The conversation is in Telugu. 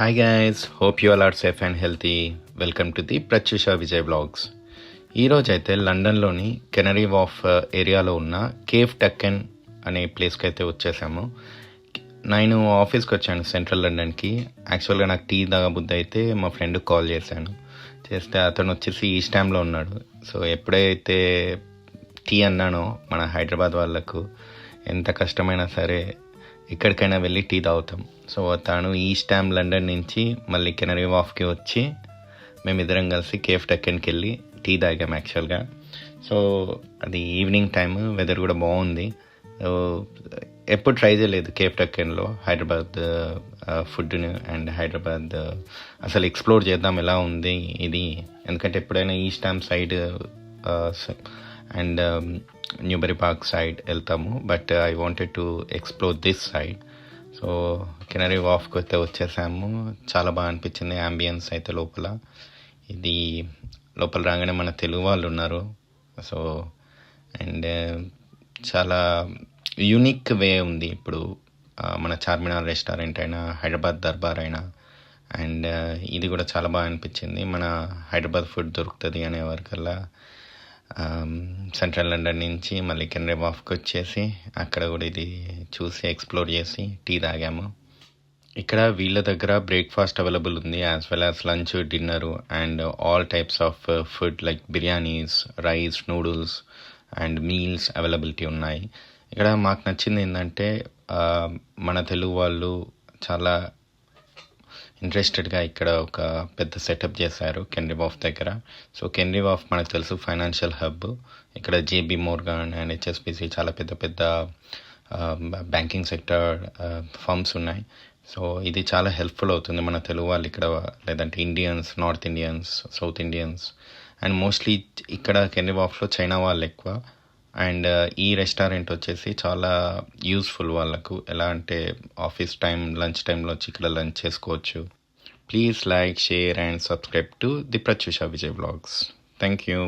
Hi guys hope you all are safe and healthy welcome to the Pratyusha Vijay vlogs ఈరోజు అయితే లండన్లోని కెనరీ వాఫ్ uh, ఏరియాలో ఉన్న కేఫ్ టక్కన్ అనే ప్లేస్కి అయితే వచ్చేసాము. నేను ఆఫీస్కి వచ్చాను సెంట్రల్ లండన్కి యాక్చువల్గా నాకు టీ తాగబుద్ధి అయితే మా ఫ్రెండ్కి కాల్ చేశాను. చేస్తే అతను వచ్చేసి ఈ స్టామ్లో ఉన్నాడు. సో ఎప్పుడైతే టీ అన్నానో మన హైదరాబాద్ వాళ్ళకు ఎంత కష్టమైనా సరే ఎక్కడికైనా వెళ్ళి టీ తాగుతాం. సో తాను ఈ స్టామ్ లండన్ నుంచి మళ్ళీ కెనరీ వాఫ్కి వచ్చి మేమిద్దరం కలిసి కేఫ్ టెక్కన్కి వెళ్ళి టీ తాగాం యాక్చువల్గా. సో అది ఈవినింగ్ టైం వెదర్ కూడా బాగుంది. ఎప్పుడు ట్రై చేయలేదు కేఫ్ టెక్కన్లో హైదరాబాద్ ఫుడ్ని అండ్ హైదరాబాద్ అసలు ఎక్స్ప్లోర్ చేద్దాం ఎలా ఉంది ఇది. ఎందుకంటే ఎప్పుడైనా ఈ storm side and Newbury park side వెళ్తాము but I wanted to explore this side so Canary వాఫ్కి అయితే వచ్చేసాము. చాలా బాగా అనిపించింది అంబియన్స్ అయితే లోపల. ఇది లోపల రాగానే మన తెలుగు వాళ్ళు ఉన్నారు. సో అండ్ uh, చాలా యూనిక్ వే ఉంది ఇప్పుడు uh, మన చార్మినార్ రెస్టారెంట్ అయినా హైదరాబాద్ దర్బార్ అయినా. అండ్ uh, ఇది కూడా చాలా బాగా అనిపించింది. మన హైదరాబాద్ ఫుడ్ దొరుకుతుంది అనేవరకల్లా సెంట్రల్ లండన్ నుంచి మళ్ళీ కెనరీ బాఫ్కి వచ్చేసి అక్కడ కూడా ఇది చూసి ఎక్స్ప్లోర్ చేసి టీ తాగాము. ఇక్కడ వీళ్ళ దగ్గర బ్రేక్ఫాస్ట్ అవైలబుల్ ఉంది as well as lunch dinner and all types of food like biryanis rice noodles and meals availability ఉన్నాయి. ఇక్కడ మాకు నచ్చింది ఏంటంటే మన తెలుగు వాళ్ళు చాలా ఇంట్రెస్టెడ్గా ఇక్కడ ఒక పెద్ద సెటప్ చేశారు కెన్రీ వాఫ్ దగ్గర. సో కెన్రీ వాఫ్ మనకు తెలుసు ఫైనాన్షియల్ హబ్ ఇక్కడ జేబీ మోర్గాన్ అండ్ హెచ్ఎస్బిసి చాలా పెద్ద పెద్ద బ్యాంకింగ్ సెక్టర్ ఫర్మ్స్ ఉన్నాయి. సో ఇది చాలా హెల్ప్ఫుల్ అవుతుంది మన తెలుగు వాళ్ళు ఇక్కడ లేదంటే Indians North Indians South Indians and mostly ఇక్కడ కెన్రీ వాఫ్లో చైనా వాళ్ళు ఎక్కువ. అండ్ uh, ఈ రెస్టారెంట్ వచ్చేసి చాలా యూస్ఫుల్ వాళ్ళకు. ఎలా అంటే ఆఫీస్ టైం లంచ్ టైంలో వచ్చి ఇక్కడ లంచ్ చేసుకోవచ్చు. Please like share and subscribe to the Prathyusha Vijay blogs. Thank you